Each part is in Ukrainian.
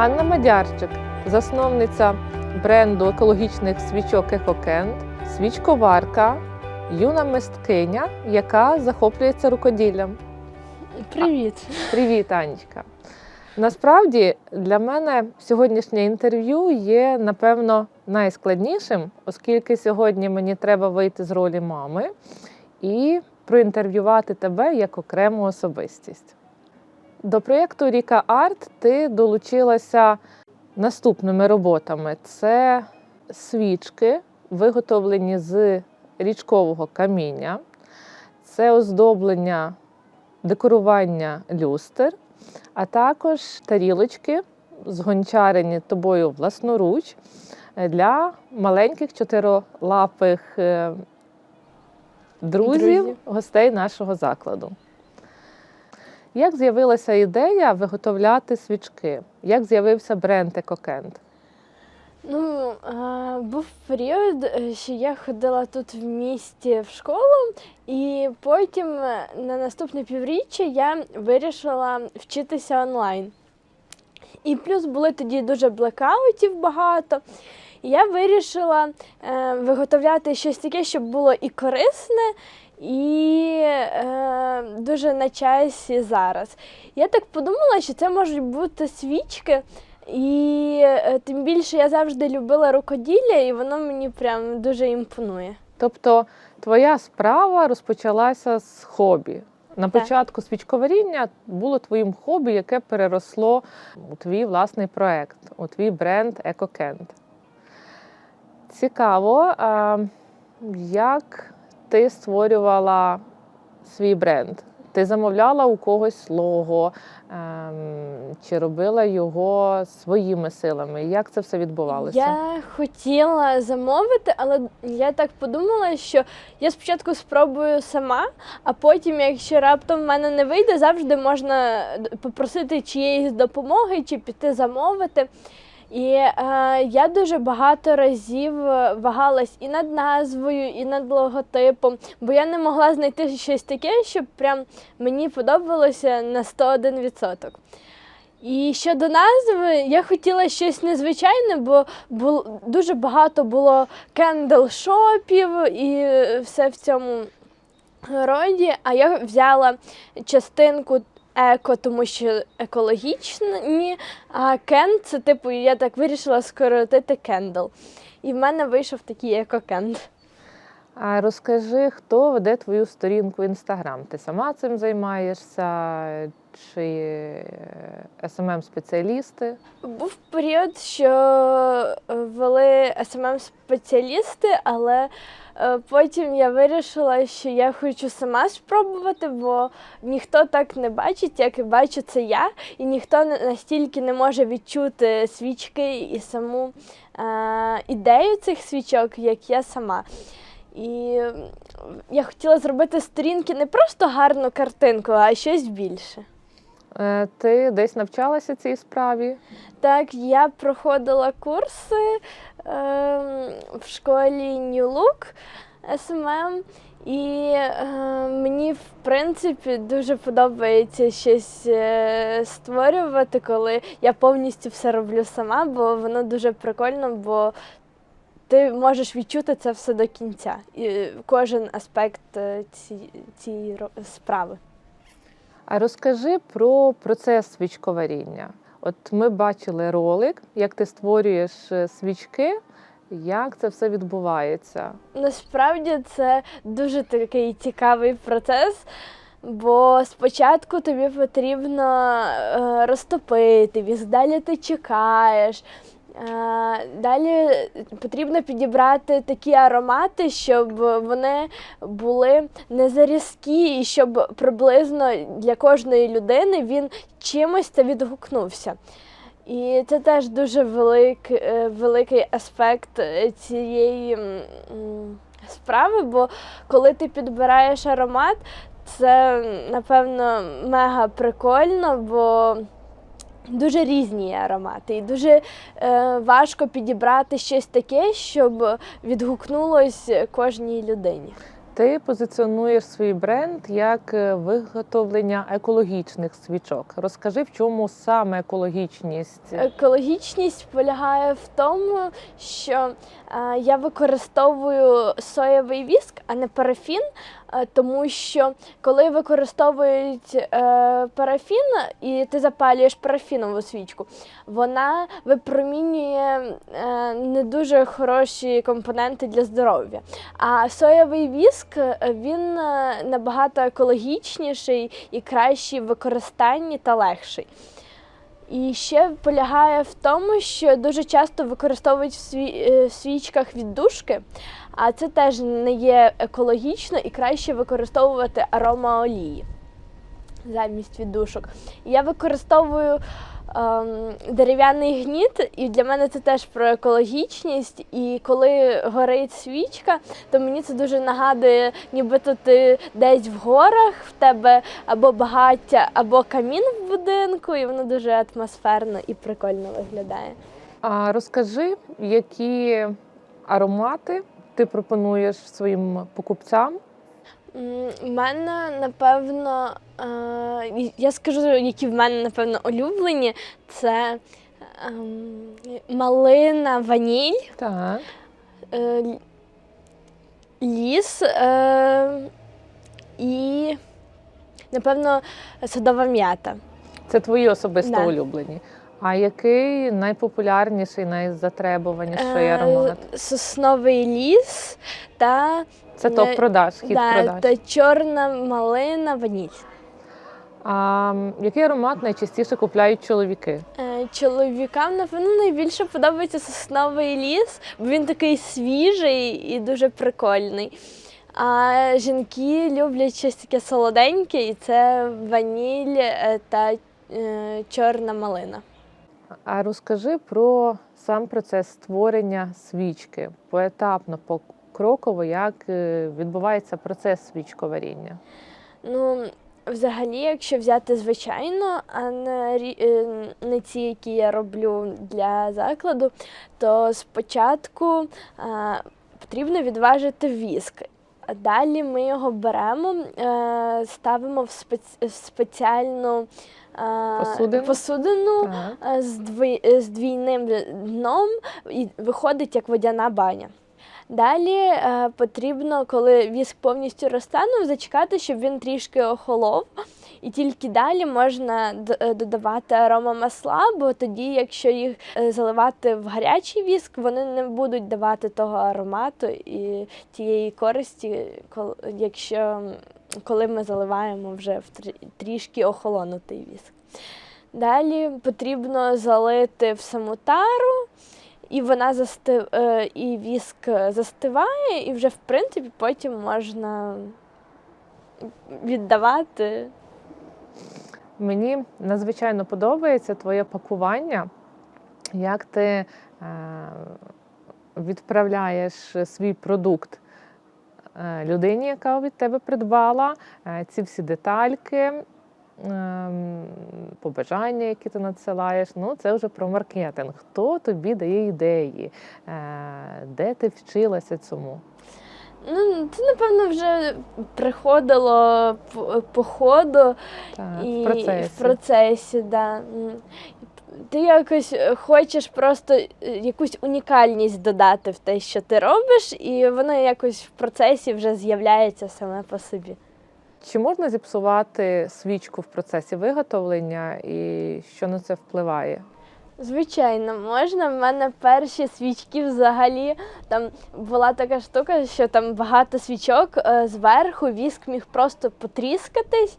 Анна Мадярчик, засновниця бренду екологічних свічок Екокенд, свічковарка, юна мисткиня, яка захоплюється рукоділлям. Привіт. Привіт, Анечка. Насправді для мене сьогоднішнє інтерв'ю є, напевно, найскладнішим, оскільки сьогодні мені треба вийти з ролі мами і проінтерв'ювати тебе як окрему особистість. До проєкту Ріка Арт ти долучилася наступними роботами: це свічки, виготовлені з річкового каміння, це оздоблення, декорування люстр, а також тарілочки, згончарені тобою власноруч е, для маленьких чотирилапих е, друзів, Друзів. гостей нашого закладу. Як з'явилася ідея виготовляти свічки? Як з'явився бренд Екокенд? Ну, був період, е, що я ходила тут в місті в школу, і потім е, на наступне півріччя я вирішила вчитися онлайн. І плюс були тоді дуже блекаутів багато. І я вирішила е, виготовляти щось таке, щоб було і корисне, і е, дуже на часі зараз. Я так подумала, що це можуть бути свічки. І е, тим більше я завжди любила рукоділля, і воно мені прям дуже імпонує. Тобто твоя справа розпочалася з хобі. На Так. початку свічковаріння було твоїм хобі, яке переросло у твій власний проект, у твій бренд EcoKent. Цікаво, а, як ти створювала свій бренд? Ти замовляла у когось лого, ем, чи робила його своїми силами? Як це все відбувалося? Я хотіла замовити, але я так подумала, що я спочатку спробую сама, а потім, якщо раптом в мене не вийде, завжди можна попросити чиєїсь допомоги чи піти замовити. І е, я дуже багато разів е, вагалась і над назвою, і над логотипом, бо я не могла знайти щось таке, щоб прям мені подобалося на 101%. І щодо назви, я хотіла щось незвичайне, бо бул, дуже багато було кендл-шопів і все в цьому роді. А я взяла частинку еко, тому що екологічні, а кен це типу, я так вирішила скоротити кендл. І в мене вийшов такий еко-кенд. А розкажи, хто веде твою сторінку Інстаграм? Ти сама цим займаєшся? Чи смм спеціалісти Був період, що е, вели смм спеціалісти, але е, потім я вирішила, що я хочу сама спробувати, бо ніхто так не бачить, як і бачу це я, і ніхто настільки не може відчути свічки і саму е, ідею цих свічок, як я сама. І я хотіла зробити сторінки не просто гарну картинку, а щось більше. Е, Ти десь навчалася цій справі? Так, я проходила курси ем, в школі New Look SMM, і е, мені, в принципі, дуже подобається щось е, створювати, коли я повністю все роблю сама, бо воно дуже прикольно, бо ти можеш відчути це все до кінця, і кожен аспект е, ці- цієї справи. А розкажи про процес свічковаріння. От ми бачили ролик, як ти створюєш е, свічки, як це все відбувається. Насправді це дуже такий цікавий процес, бо спочатку тобі потрібно е, розтопити, віз, далі ти чекаєш. Далі потрібно підібрати такі аромати, щоб вони були не зарізкі, і щоб приблизно для кожної людини він чимось та відгукнувся. І це теж дуже велик, е, великий аспект е, цієї справи, бо коли ти підбираєш аромат, це напевно мега прикольно, бо дуже різні аромати, і дуже е, важко підібрати щось таке, щоб відгукнулось кожній людині. Ти позиціонуєш свій бренд як е, виготовлення екологічних свічок. Розкажи, в чому саме екологічність? Екологічність полягає в тому, що е, я використовую соєвий віск, а не парафін, тому що коли використовують е, парафін і ти запалюєш парафінову свічку, вона випромінює е, не дуже хороші компоненти для здоров'я. А соєвий віск е, він е, набагато екологічніший і кращий в використанні та легший. І ще полягає в тому, що дуже часто використовують е, в свічках віддушки, а це теж не є екологічно і краще використовувати аромаолії замість віддушок. Я використовую ем, дерев'яний гніт, і для мене це теж про екологічність. І коли горить свічка, то мені це дуже нагадує, нібито ти десь в горах, в тебе або багаття, або камін в будинку, і воно дуже атмосферно і прикольно виглядає. А розкажи, які аромати ти пропонуєш своїм покупцям? У мене, напевно, е, я скажу, які в мене, напевно, улюблені. Це ем, малина, ваніль, Так. е, ліс е, і, напевно, садова м'ята. Це твої особисто Да. улюблені. А який найпопулярніший, найзатребуваніший Е, аромат? Сосновий ліс та, Це топ продаж, хід да, продаж. та чорна малина, ваніль. А який аромат найчастіше купляють чоловіки? Е, Чоловікам, напевно, найбільше подобається сосновий ліс, бо він такий свіжий і дуже прикольний. А жінки люблять щось таке солоденьке, і це ваніль е, та чорна малина. А розкажи про сам процес створення свічки поетапно, покроково, як е, відбувається процес свічковаріння. Ну, взагалі, якщо взяти звичайно, а не, е, не ці, які я роблю для закладу, то спочатку а, потрібно відважити віск. Далі ми його беремо, е, ставимо в, спец- спеціальну е, Посудину? посудину е, з двійним дном і виходить як водяна баня. Далі е, потрібно, коли віск повністю розтанув, зачекати, щоб він трішки охолов. І тільки далі можна е, додавати аромамасла, бо тоді, якщо їх е, заливати в гарячий віск, вони не будуть давати того аромату і тієї користі, якщо коли ми заливаємо вже в трі- трішки охолонутий віск. Далі потрібно залити в саму тару, і вона засти... е, і віск застиває, і вже в принципі потім можна віддавати. Мені надзвичайно подобається твоє пакування, як ти е, відправляєш свій продукт е, людині, яка від тебе придбала, е, ці всі детальки. Ем, Побажання, які ти надсилаєш, ну це вже про маркетинг. Хто тобі дає ідеї, Е, де ти вчилася цьому? Ну, це, напевно, вже приходило по, ходу Так, і в процесі. в процесі, да. Ти якось хочеш просто е, якусь унікальність додати в те, що ти робиш, і воно якось в процесі вже з'являється саме по собі. Чи можна зіпсувати свічку в процесі виготовлення і що на це впливає? Звичайно, можна. В мене перші свічки взагалі там була така штука, що там багато свічок е, зверху віск міг просто потріскатись.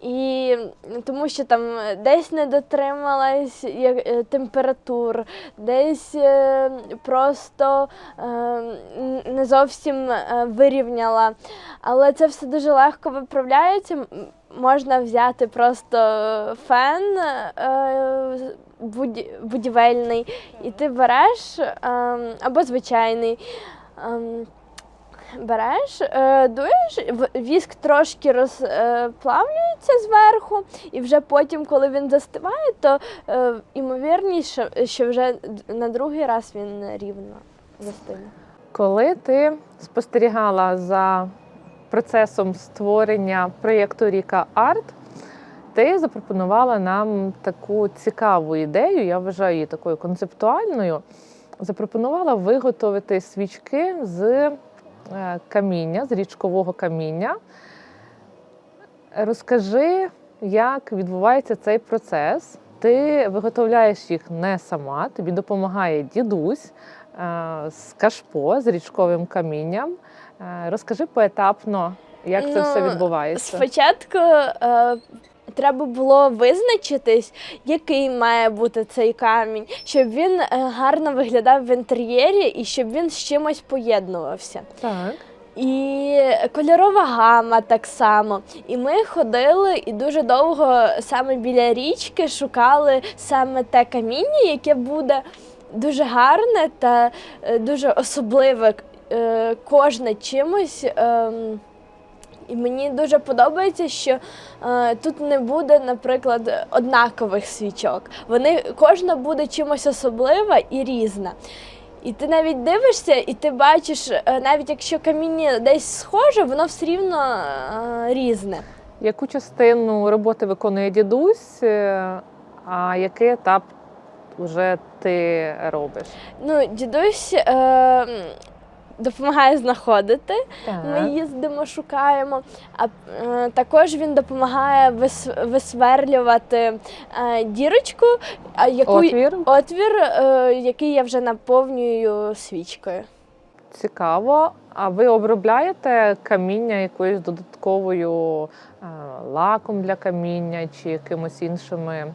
І тому що там десь не дотрималась е, температур, десь е, просто е, не зовсім е, вирівняла. Але це все дуже легко виправляється. Можна взяти просто фен е, будівельний, і ти береш ем, або звичайний. Береш, е, дуєш, віск трошки розплавлюється зверху, і вже потім, коли він застиває, то е, що, вже на другий раз він рівно застине. Коли ти спостерігала за процесом створення проєкту Ріка Арт ти запропонувала нам таку цікаву ідею, я вважаю її такою концептуальною. Запропонувала виготовити свічки з е, каміння, з річкового каміння. Розкажи, як відбувається цей процес. Ти виготовляєш їх не сама, тобі допомагає дідусь е, з кашпо, з річковим камінням. Е, Розкажи поетапно, як це все Ну, відбувається. Спочатку е, треба було визначитись, який має бути цей камінь, щоб він е, гарно виглядав в інтер'єрі і щоб він з чимось поєднувався. Так. І кольорова гама так само. І ми ходили і дуже довго саме біля річки шукали саме те каміння, яке буде дуже гарне та е, дуже особливе, е, кожне чимось. І мені дуже подобається, що е, тут не буде, наприклад, однакових свічок. Вони кожна буде чимось особлива і різна. І ти навіть дивишся, і ти бачиш, е, навіть якщо каміння десь схоже, воно все рівно е, різне. Яку частину роботи виконує дідусь, е, а який етап вже ти робиш? Ну, дідусь е, допомагає знаходити. Ми їздимо, шукаємо. А е, також він допомагає вис, висверлювати е, дірочку, а яку Отвір. отвір, е, який я вже наповнюю свічкою. Цікаво. А ви обробляєте каміння якоюсь додатковою е, лаком для каміння чи якимось іншими?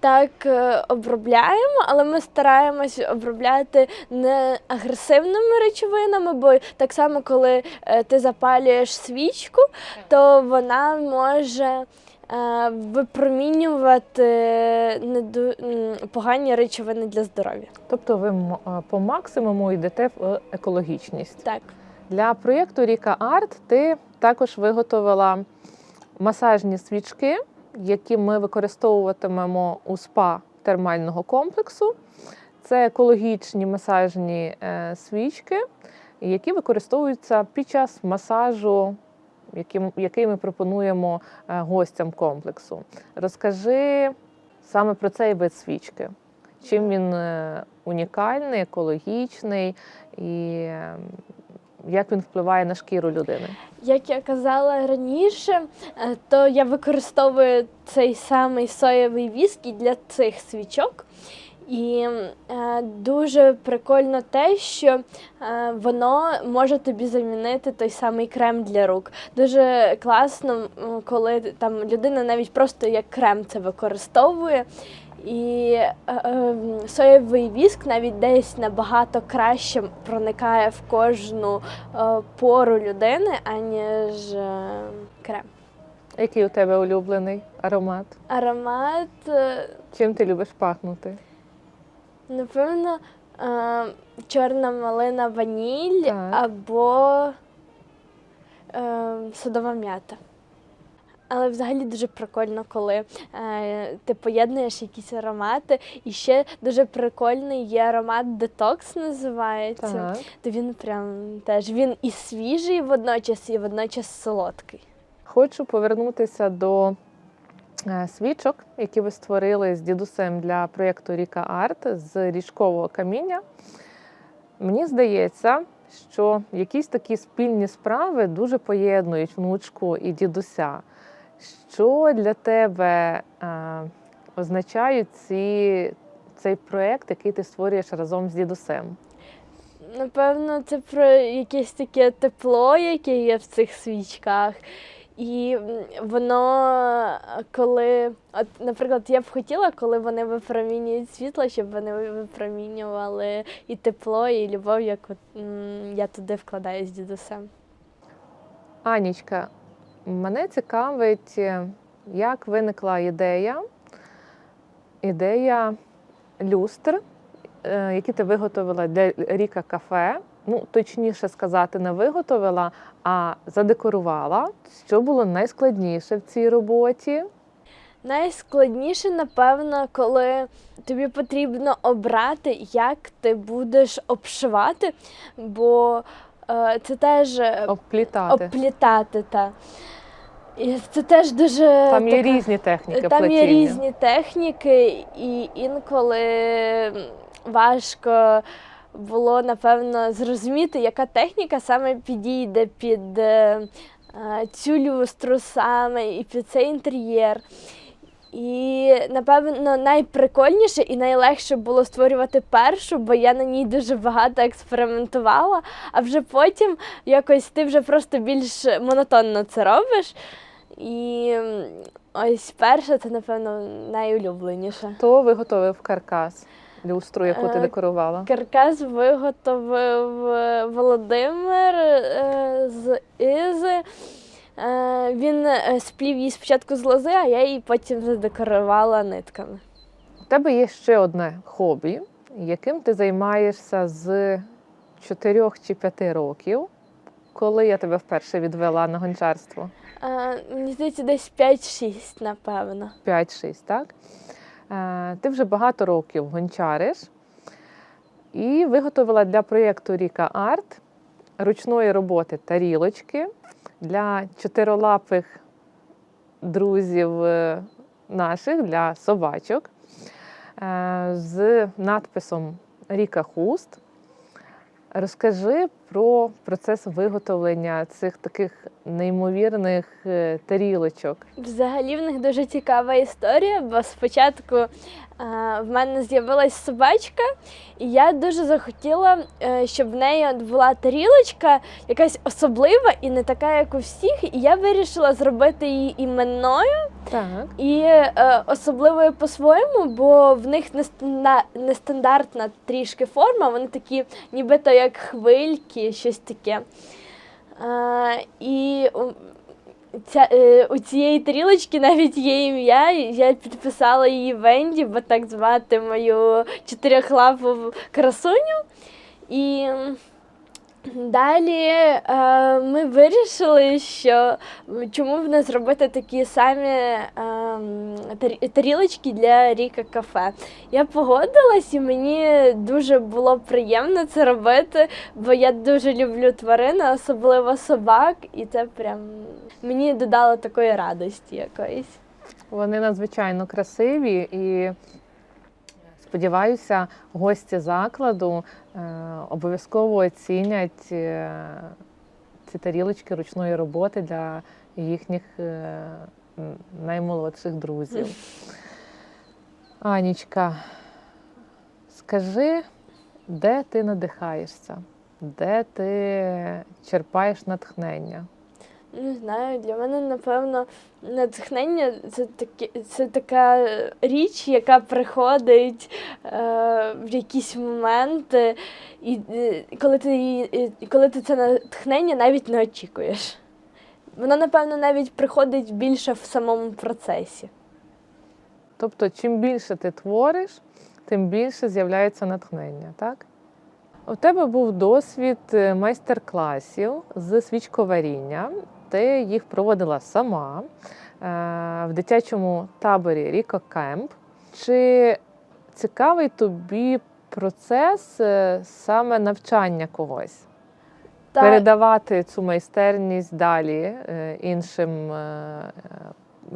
Так, е, обробляємо, але ми стараємось обробляти не агресивними речовинами, бо так само, коли е, ти запалюєш свічку, то вона може е, випромінювати неду- погані речовини для здоров'я. Тобто ви по максимуму йдете в екологічність. Так. Для проєкту Ріка Арт ти також виготовила масажні свічки, які ми використовуватимемо у спа термального комплексу. Це екологічні масажні е, свічки, які використовуються під час масажу, який, ми пропонуємо е, гостям комплексу. Розкажи саме про цей вид свічки. Чим він е, унікальний, екологічний і е, як він впливає на шкіру людини? Як я казала раніше, е, то я використовую цей самий соєвий віск для цих свічок. І е, дуже прикольно те, що е, воно може тобі замінити той самий крем для рук. Дуже класно, коли там людина навіть просто як крем це використовує. І е, е, соєвий віск навіть десь набагато краще проникає в кожну е, пору людини, аніж е, крем. Який у тебе улюблений аромат? Аромат, е, Чим ти любиш пахнути? напевно, е, чорна малина ваніль Так. або е, садова м'ята. Але взагалі дуже прикольно, коли е, ти поєднуєш якісь аромати. І ще дуже прикольний є аромат детокс називається. Так. То він прям теж він і свіжий водночас, і водночас солодкий. Хочу повернутися до е, свічок, які ви створили з дідусем для проєкту Ріка Арт з річкового каміння. Мені здається, що якісь такі спільні справи дуже поєднують внучку і дідуся. Що для тебе е, означають ці, цей проєкт, який ти створюєш разом з дідусем? Напевно, це про якесь таке тепло, яке є в цих свічках. І воно, коли, от, наприклад, я б хотіла, коли вони випромінюють світло, щоб вони випромінювали і тепло, і любов, як от, м, я туди вкладаю з дідусем. Анічка, мене цікавить, е, як виникла ідея, ідея люстр, е, які ти виготовила для Ріка кафе. Ну, точніше сказати, не виготовила, а задекорувала. Що було найскладніше в цій роботі? Найскладніше, напевно, коли тобі потрібно обрати, як ти будеш обшивати, бо е, це теж е, Обплітати. обплітати. Та. І це теж дуже Там є така- різні техніки Там плетіння. є різні техніки, і інколи важко було напевно зрозуміти, яка техніка саме підійде під е, цю люстру саме і під цей інтер'єр. І напевно найприкольніше і найлегше було створювати першу, бо я на ній дуже багато експериментувала, а вже потім якось ти вже просто більш монотонно це робиш. І ось перша це, напевно, найулюбленіше. Хто виготовив каркас, люстру, яку ти Е, декорувала? Каркас виготовив е, Володимир е, з Ізи. Він сплів її спочатку з лози, а я її потім задекорувала нитками. У тебе є ще одне хобі, яким ти займаєшся з 4 чи 5 років, коли я тебе вперше відвела на гончарство. Е, Мені здається, десь 5-6, напевно. 5-6, так? Е, Ти вже багато років гончариш і виготовила для проєкту Ріка Арт ручної роботи тарілочки для чотирилапих друзів е, наших, для собачок е, з надписом Ріка Хуст. Розкажи про процес виготовлення цих таких неймовірних е, тарілочок. Взагалі в них дуже цікава історія, бо спочатку в мене з'явилась собачка, і я дуже захотіла, е, щоб в неї була тарілочка якась особлива і не така, як у всіх. І я вирішила зробити її іменною Так. і е, особливою по-своєму, бо в них нестандартна трішки форма, вони такі, нібито як хвильки, щось таке. Е, і ця, е, у цієї тарілочки навіть є ім'я. Я підписала її Венді, бо так звати мою чотирьохлапу красуню. І далі е, ми вирішили, що чому б не зробити такі самі ем, тарілочки для Ріка кафе. Я погодилась, і мені дуже було приємно це робити, бо я дуже люблю тварин, особливо собак, і це прям мені додало такої радості якоїсь. Вони надзвичайно красиві і сподіваюся, гості закладу е, обов'язково оцінять е, ці тарілочки ручної роботи для їхніх е, наймолодших друзів. Анічка, скажи, де ти надихаєшся? Де ти черпаєш натхнення? Не знаю, для мене, напевно, натхнення це такі, це така річ, яка приходить е, в якісь моменти, і е, коли ти, і коли ти це натхнення навіть не очікуєш. Воно, напевно, навіть приходить більше в самому процесі. Тобто, чим більше ти твориш, тим більше з'являється натхнення, так? У тебе був досвід е, майстер-класів з свічковаріння. Ти їх проводила сама е, в дитячому таборі Ріко Кемп. Чи цікавий тобі процес е, саме навчання когось? Та, передавати цю майстерність далі е, іншим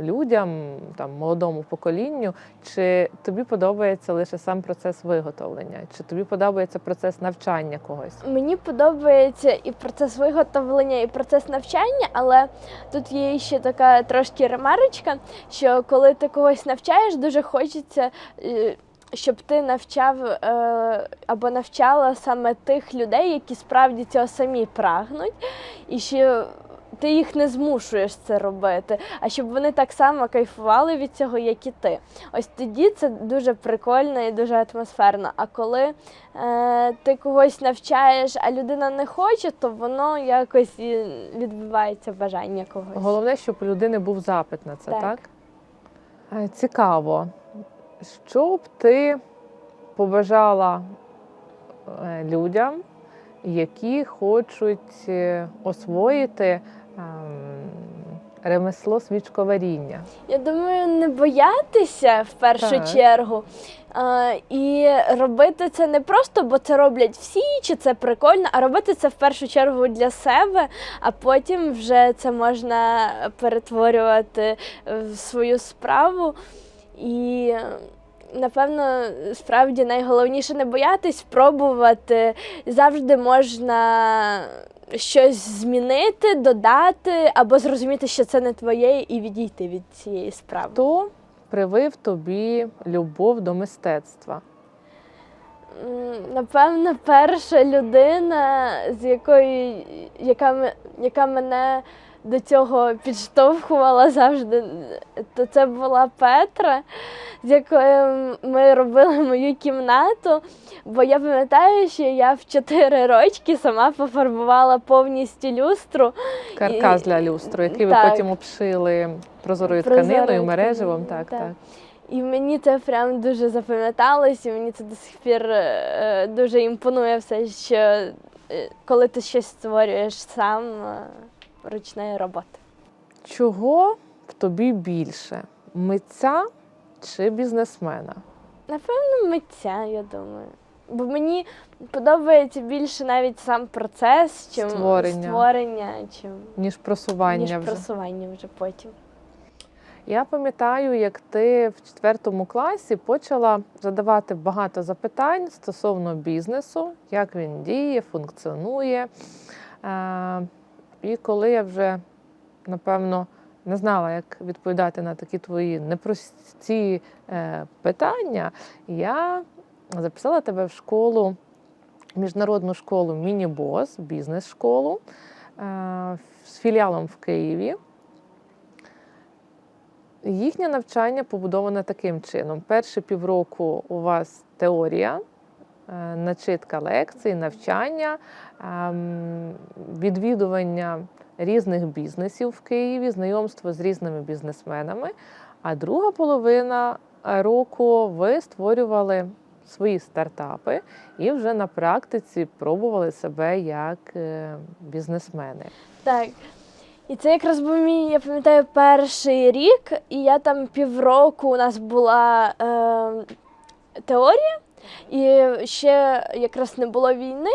людям, там, молодому поколінню, чи тобі подобається лише сам процес виготовлення, чи тобі подобається процес навчання когось? Мені подобається і процес виготовлення, і процес навчання, але тут є ще така трошки ремарочка, що коли ти когось навчаєш, дуже хочеться, е, щоб ти навчав е, або навчала саме тих людей, які справді цього самі прагнуть, і що ти їх не змушуєш це робити, а щоб вони так само кайфували від цього, як і ти. Ось тоді це дуже прикольно і дуже атмосферно. А коли е, ти когось навчаєш, а людина не хоче, то воно якось і відбувається бажання когось. Головне, щоб у людини був запит на це, так? Так. Е, Цікаво, що б ти побажала е, людям, які хочуть е, освоїти ремесло свічковаріння? Я думаю, не боятися в першу Так. чергу. А, і робити це не просто, бо це роблять всі, чи це прикольно, а робити це в першу чергу для себе, а потім вже це можна перетворювати в свою справу. І напевно, справді найголовніше не боятись, пробувати. Завжди можна щось змінити, додати, або зрозуміти, що це не твоє, і відійти від цієї справи. Хто привив тобі любов до мистецтва? Напевно, перша людина, з якої яка, яка мене до цього підштовхувала завжди, то це була Петра, з якою ми робили мою кімнату. Бо я пам'ятаю, що я в 4 рочки сама пофарбувала повністю люстру. Каркас для люстру, який ви потім обшили прозорою Прозорою тканиною, мереживом. Так, так. так. І мені це прям дуже запам'яталось, і мені це до сих пір е, дуже імпонує все, що е, коли ти щось створюєш сам е, ручної роботи. Чого в тобі більше? Митця чи бізнесмена? Напевно, митця, я думаю. Бо мені подобається більше навіть сам процес, чим Створення. створення чим Ніж просування ніж вже. просування вже потім. Я пам'ятаю, як ти в четвертому класі почала задавати багато запитань стосовно бізнесу, як він діє, функціонує. І коли я вже, напевно, не знала, як відповідати на такі твої непрості е, питання, я записала тебе в школу, міжнародну школу Міні-Бос, бізнес-школу е, з філіалом в Києві. Їхнє навчання побудоване таким чином: перші півроку у вас теорія, начитка лекцій, навчання, ем, відвідування різних бізнесів в Києві, знайомство з різними бізнесменами. А друга половина е, року ви створювали свої стартапи і вже на практиці пробували себе як е, бізнесмени. Так. І це якраз був мій, я пам'ятаю, перший рік, і я там півроку у нас була е, теорія, і ще якраз не було війни,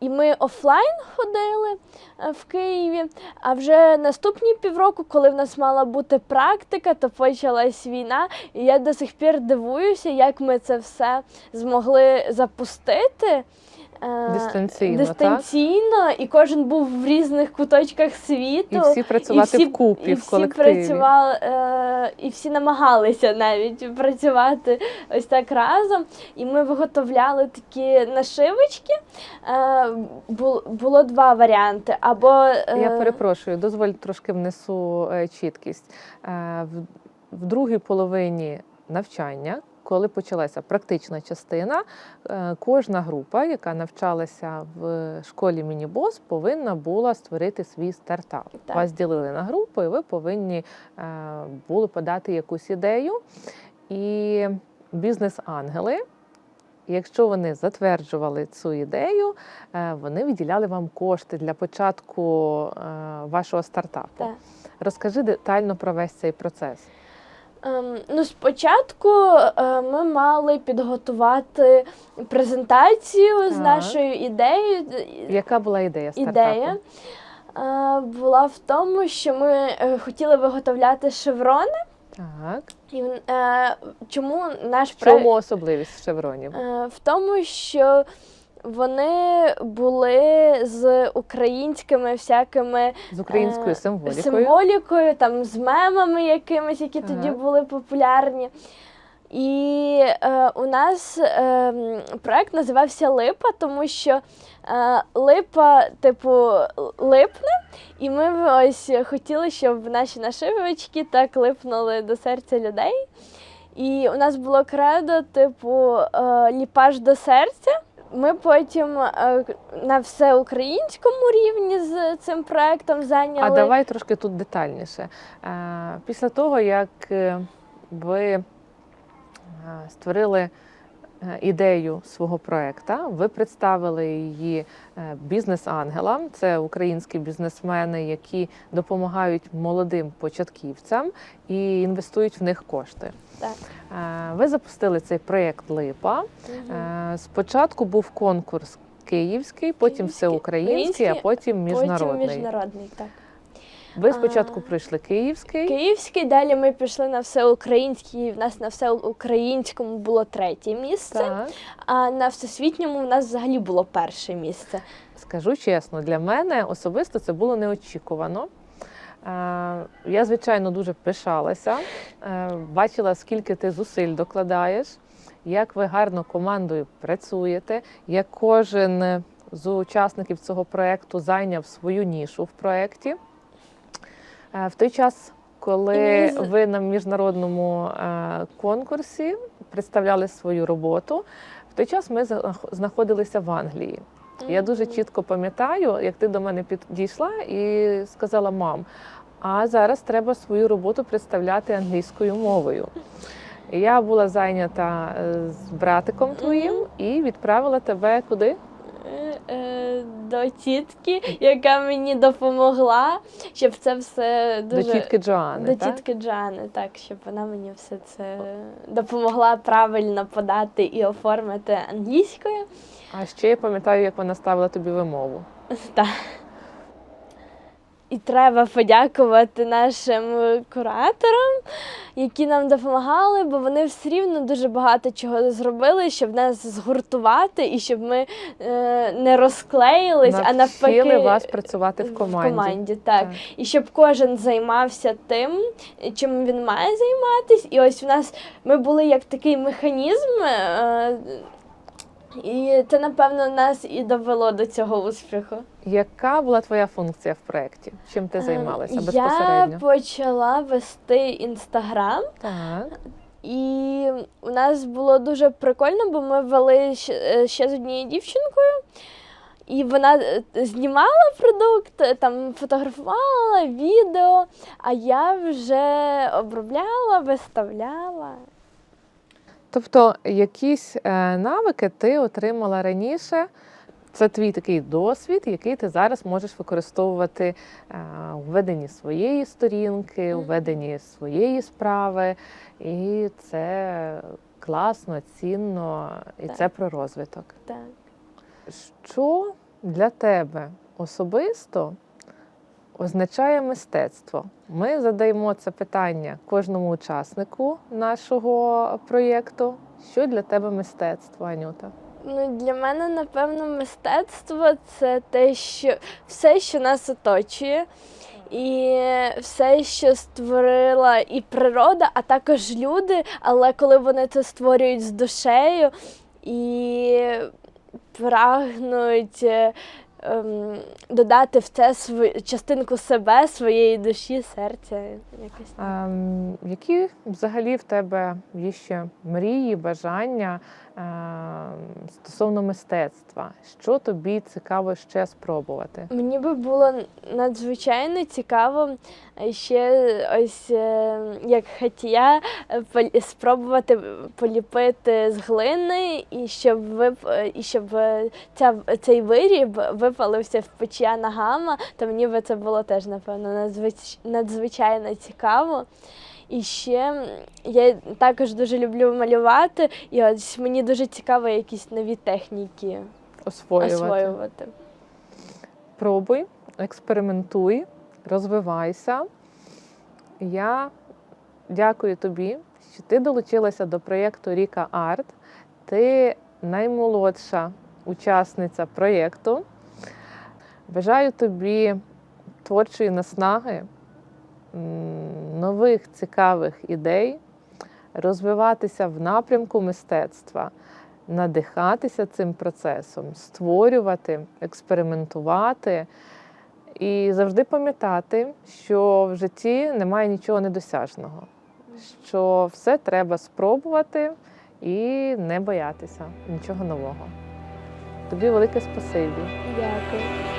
і ми офлайн ходили е, в Києві. А вже наступні півроку, коли в нас мала бути практика, то почалась війна. І я до сих пір дивуюся, як ми це все змогли запустити. Е, Дистанційно, так? і кожен був в різних куточках світу. І всі працювати вкупі, і в всі колективі. працювали, е, і всі намагалися навіть працювати ось так разом. І ми виготовляли такі нашивочки. Е, бу- було два варіанти. Або е, Я перепрошую, дозволь трошки внесу е, чіткість. Е, В, в другій половині навчання, коли почалася практична частина, е, кожна група, яка навчалася в школі Мінібос, повинна була створити свій стартап. Так. Вас ділили на групи, і ви повинні е, були подати якусь ідею. І бізнес-ангели. Якщо вони затверджували цю ідею, е, вони виділяли вам кошти для початку вашого стартапу. Так. Розкажи детально про весь цей процес. Ем, ну, спочатку е, ми мали підготувати презентацію з Так. нашою ідеєю. Яка була ідея стартапу? Ідея е, була в тому, що ми е, хотіли виготовляти шеврони. Так. І, е, чому наш проект чому особливість шевронів? е, в тому, що вони були з українськими всякими З українською е, символікою. символікою, там з мемами якимись, які тоді були популярні. І е, у нас е, проект називався Липа, тому що е, липа, типу, липне, і ми ось хотіли, щоб наші нашивочки так липнули до серця людей. І у нас було кредо, типу, е, ліпаж до серця. Ми потім е, на всеукраїнському рівні з цим проектом зайняли. А давай трошки тут детальніше. Е, Після того, як е, ви створили ідею свого проекту, ви представили її е, бізнес-ангелам. Це українські бізнесмени, які допомагають молодим початківцям і інвестують в них кошти. Так. Е, Ви запустили цей проєкт Липа. Е, Спочатку був конкурс київський, потім Київський, всеукраїнський, а потім міжнародний. Потім міжнародний, так. Ви спочатку прийшли київський. Київський, далі ми пішли на всеукраїнський, в нас на всеукраїнському було третє місце, Так. а на всесвітньому в нас взагалі було перше місце. Скажу чесно, для мене особисто це було неочікувано. Е, Я, звичайно, дуже пишалася, е, бачила, скільки ти зусиль докладаєш, як ви гарно командою працюєте, як кожен з учасників цього проєкту зайняв свою нішу в проєкті. Е, В той час, коли ви на міжнародному е, конкурсі представляли свою роботу, в той час ми знах- знаходилися в Англії. Я дуже чітко пам'ятаю, як ти до мене підійшла і сказала: мам, а зараз треба свою роботу представляти англійською мовою. Я була зайнята е, з братиком твоїм і відправила тебе куди? Е, е, До тітки, яка мені допомогла, щоб це все дуже До тітки Джоани. До так? тітки Джоани, так, щоб вона мені все це допомогла правильно подати і оформити англійською. А ще я пам'ятаю, як вона ставила тобі вимову. Так. І треба подякувати нашим кураторам, які нам допомагали, бо вони все рівно дуже багато чого зробили, щоб нас згуртувати і щоб ми е, не розклеїлись, а навпаки вас працювати в команді. В команді так. І щоб кожен займався тим, чим він має займатися. І ось в нас ми були як такий механізм. Е, і це, напевно, нас і довело до цього успіху. Яка була твоя функція в проєкті? Чим ти Е, займалася Я безпосередньо? почала вести інстаграм, Так. і у нас було дуже прикольно, бо ми вели ще, е, з однією дівчинкою. І вона е, знімала продукт, там фотографувала відео, а я вже обробляла, виставляла. Тобто якісь е, навики ти отримала раніше. Це твій такий досвід, який ти зараз можеш використовувати е, у веденні своєї сторінки, у веденні своєї справи. І це класно, цінно, і Так. це про розвиток. Так. Що для тебе особисто означає мистецтво? Ми задаємо це питання кожному учаснику нашого проєкту. Що для тебе мистецтво, Анюта? Ну, для мене, напевно, мистецтво це те, що все, що нас оточує, і все, що створила і природа, а також люди, але коли вони це створюють з душею і прагнуть. Ем, Додати в це свою частинку себе, своєї душі, серця. Якось так. Ем, які взагалі в тебе є ще мрії, бажання ем, стосовно мистецтва? Що тобі цікаво ще спробувати? Мені би було надзвичайно цікаво е, ще ось е, як хатія е, спробувати поліпити з глини, і щоб вип... е, і щоб ця, цей виріб випалився в печі анагама, то мені би це було теж, напевно, надзвич... надзвичайно цікаво. І ще я також дуже люблю малювати, і ось мені дуже цікаво якісь нові техніки Освоювати? освоювати. Пробуй, експериментуй, розвивайся. Я дякую тобі, що ти долучилася до проєкту Ріка Арт. Ти наймолодша учасниця проєкту. Бажаю тобі творчої наснаги, нових цікавих ідей, розвиватися в напрямку мистецтва надихатися цим процесом, створювати, експериментувати і завжди пам'ятати, що в житті немає нічого недосяжного, що все треба спробувати і не боятися нічого нового. Тобі велике спасибі. Дякую.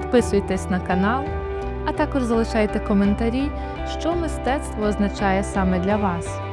Підписуйтесь на канал, а також залишайте коментарі, що мистецтво означає саме для вас.